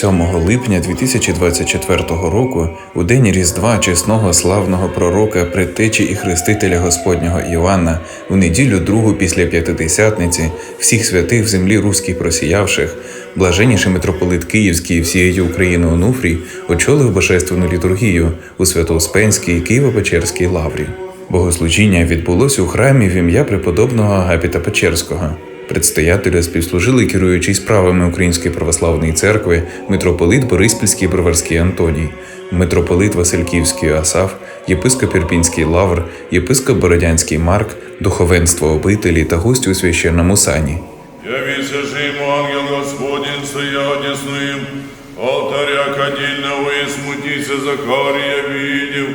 7 липня 2024 року, у день Різдва чесного славного пророка, предтечі і хрестителя Господнього Іоанна, у неділю другу після п'ятидесятниці, всіх святих в землі руській просіявших, блаженніший митрополит Київський і всієї України Онуфрій очолив божественну літургію у Свято-Успенській Києво-Печерській лаврі. Богослужіння відбулось у храмі в ім'я преподобного Агапіта Печерського. Предстоятелю співслужили керуючий справами Української православної церкви митрополит Бориспільський Броварський Антоній, митрополит Васильківський Асаф, єпископ Ірпінський Лавр, єпископ Бородянський Марк, духовенство обителі та гості у священному сані. Явися же ангел Господень, стоя одесную им, алтаря кадильного, и смутися Захария видел,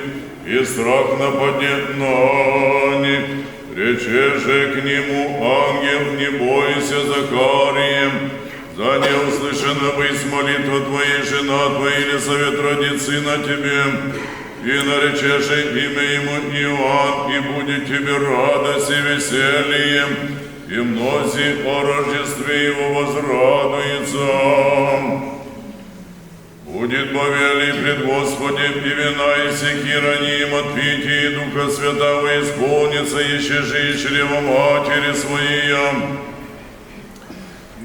и страх нападет на них. Рече же к нему ангел, не бойся, Захарием, за не услышана быть молитва твоей, жена твоя, или совет родит сына тебе, и наречеше имя ему Иоанн, и будет тебе радость и веселье, и мнози о Рождестве его возрадуется. Будет повели пред Господем и вина и всеки раним от питья и Духа Святого исполнится, еще же и чрево матери своей.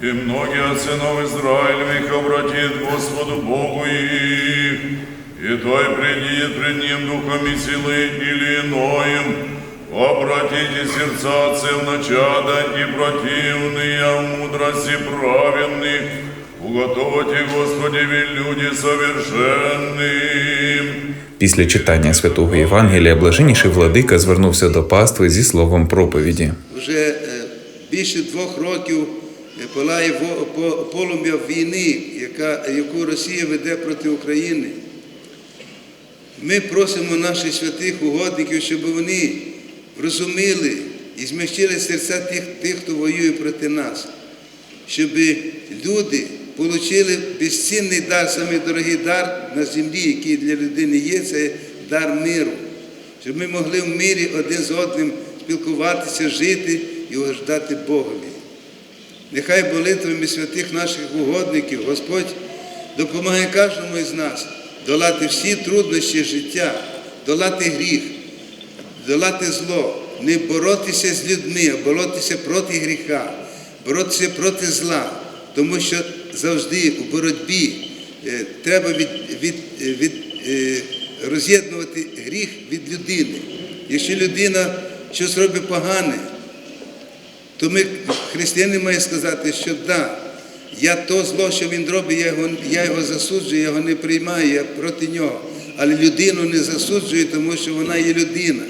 И многие от сынов Израилевых обратит к Господу Богу их, и той придет пред Ним духом и силы или иноем, Обратите сердца отцев на чада и противные, а мудрости праведных, уготовьте, Господи, ведь люди совершенным. Після читання святого Євангелія блаженніший владика звернувся до пастви зі словом проповіді. Вже е, більше двох років е, палає полум'я війни, яка, яку Росія веде проти України. Ми просимо наших святих угодників, щоб вони розуміли і змягчили серця тих, тих, хто воює проти нас, щоб люди отримали безцінний дар, самий дорогий дар на землі, який для людини є, це дар миру. Щоб ми могли в мирі один з одним спілкуватися, жити і угождати Богові. Нехай молитвами святих наших угодників Господь допомагає кожному із нас долати всі труднощі життя, долати гріх, долати зло, не боротися з людьми, а боротися проти гріха, боротися проти зла, тому що завжди у боротьбі е, треба від, від, від, е, роз'єднувати гріх від людини. Якщо людина щось робить погане, то ми, християни, маємо сказати, що да, я то зло, що він робить, я його, я його засуджую, я його не приймаю, я проти нього. Але людину не засуджую, тому що вона є людина.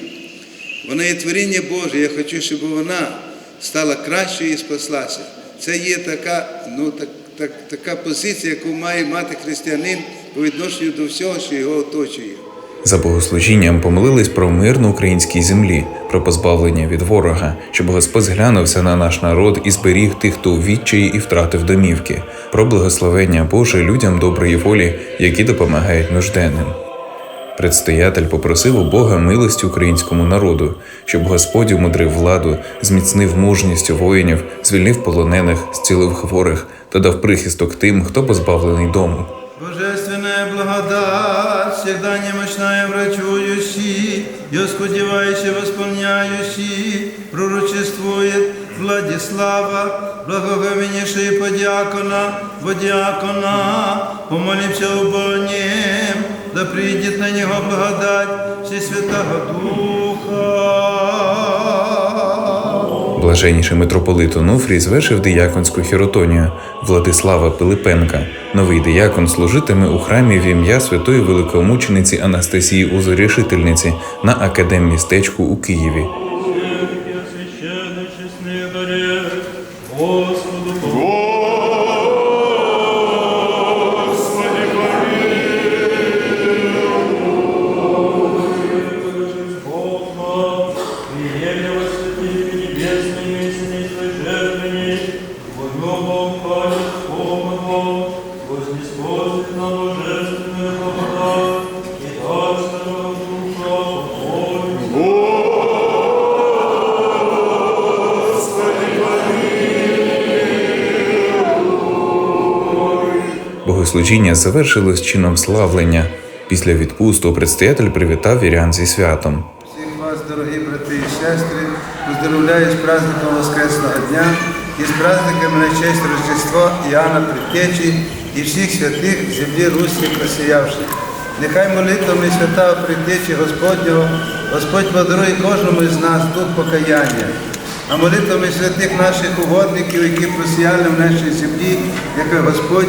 Вона є творіння Боже. Я хочу, щоб вона стала кращою і спаслася. Це є така, ну, так, так, така позиція, яку має мати християнин по відношенню до всього, що його оточує. За богослужінням помолились про мир на українській землі, про позбавлення від ворога, щоб Господь зглянувся на наш народ і зберіг тих, хто у відчаї і втратив домівки, про благословення Боже людям доброї волі, які допомагають нужденним. Предстоятель попросив у Бога милості українському народу, щоб Господь умудрив владу, зміцнив мужність воїнів, звільнив полонених, зцілив хворих та дав прихисток тим, хто позбавлений дому. Божественная благодать, всегда немощная врачующий, и оскудевающе восполняющий, пророчествует Владислава, благоговеннейший подьякона, водиакона, помоlimся об нем, да придет на него благодать Всесвятого Духа. Блаженніший митрополит Онуфрій звершив дияконську хіротонію Владислава Пилипенка. Новий диякон служитиме у храмі в ім'я святої великомучениці Анастасії Узорішительниці на академмістечку у Києві. Богослужіння завершилось чином славлення. Після відпусту предстоятель привітав вірян зі святом. Всіх вас, дорогі брати і сестри, поздоровляю з праздником Воскресного дня і з праздником на честь Рождества Іоанна Предтечі і всіх святих землі Русі просіявших. Нехай молитвами святого Предтечі Господнього Господь подарує кожному із нас дух покаяння, а молитвами святих наших угодників, які просіяли в нашій землі, яка Господь